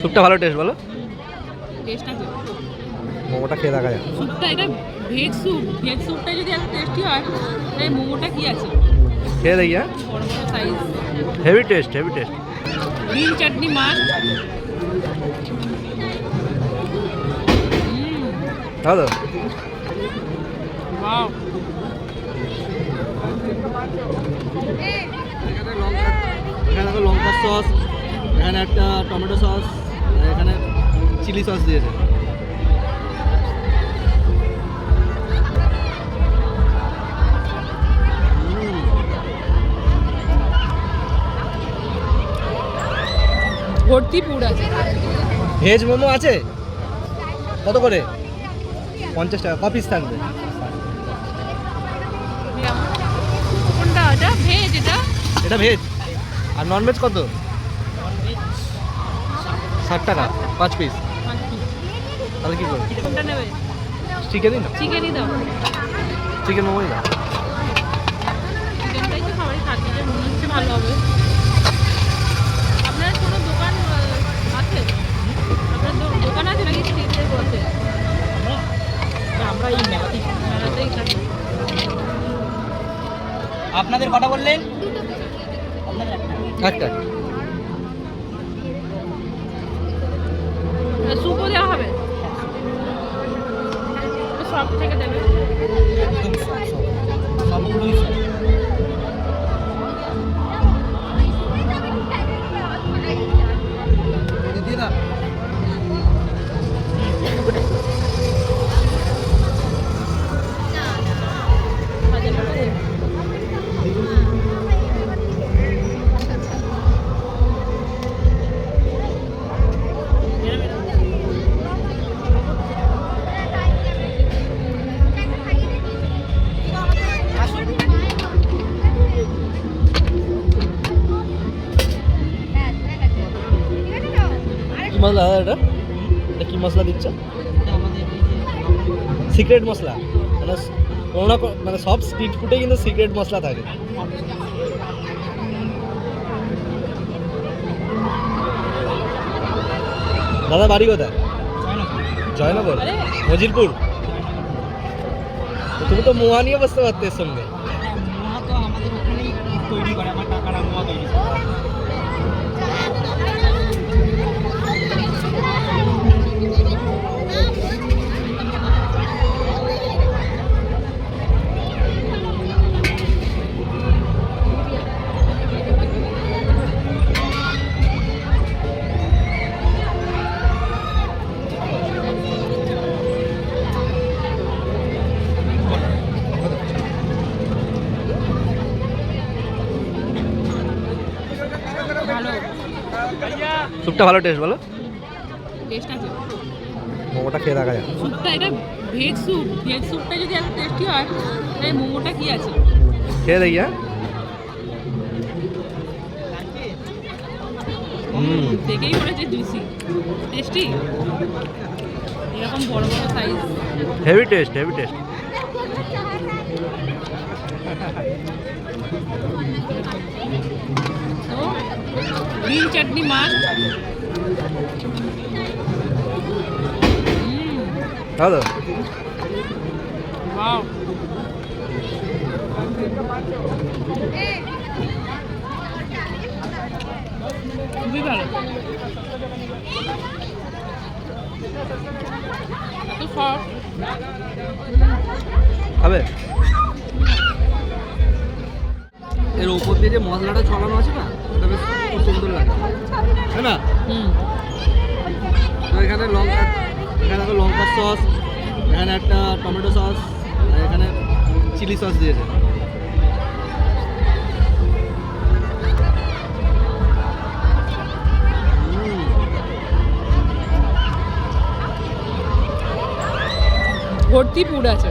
স্যুপটা ভালো টেস্ট বলো। টেস্টটা মোমোটা খেয়ে দেখা যায় স্যুপটা এটা ভেজ স্যুপ ভেজ স্যুপটা যদি এত টেস্টি হয় তাহলে মোমোটা কি আছে? খেয়ে দেখি হ্যাঁ। Size heavy taste heavy taste green chutney মাছ ভালো? ওয়াও এখানে লঙ্কা সস এখানে একটা টমেটো সস এখানে চিলি সস দিয়েছে। ভর্তি পুর আছে। ভেজ মোমো আছে? কত করে? পঞ্চাশ টাকা ক পিস থাকবে কোনটা? এটা ভেজ এটা? এটা ভেজ। আর নন ভেজ কত? ষাট টাকা পাঁচ পিস তাহলে কি করব? কোনটা নেবে? চিকেনই না চিকেনই দাও। চিকেন মোমোই না চিকেনটাই তো সবাই খাচ্ছে যে মনে হচ্ছে ভালো হবে। আপনার কোনো দোকান আছে? আপনার দোকান আছে নাকি স্ট্রিটে বসে আমরা এই মেলাতেই মেলাতেই থাকি। আপনাদের কটা বললেন? একটা। মশলা দাদা এটা? এটা কি মশলা দিচ্ছ? সিক্রেট মশলা। মানে কোনো না মানে সব স্ট্রিট ফুডে কিন্তু সিক্রেট মশলা থাকে। দাদা বাড়ি কোথায়? জয়নগর। আরে। মজিলপুর? তুমি তো মোয়া নিয়ে বসতে পারতে সঙ্গে। স্যুপটা ভালো টেস্ট বলো। টেস্ট আছে। মোমোটা খেয়ে দেখা যায় স্যুপটা এটা ভেজ স্যুপ ভেজ স্যুপটা যদি এত টেস্টি হয় তাহলে মোমোটা কি আছে? খেয়ে দেখি হ্যাঁ। হুম দেখেই হচ্ছে জুসি টেস্টি এরকম বড় বড় size heavy taste heavy taste green chutney মাছ ভালো ওয়াও খুবই ভালো। খাবে? এর ওপর দিয়ে যে মশলাটা ছড়ানো আছে না? বেশ খুব সুন্দর লাগে। তাই না? তো এখানে লঙ্কা এখানে একটা লঙ্কার সস এখানে একটা টমেটো সস আর এখানে চিলি সস দিয়েছে ভর্তি পুর আছে।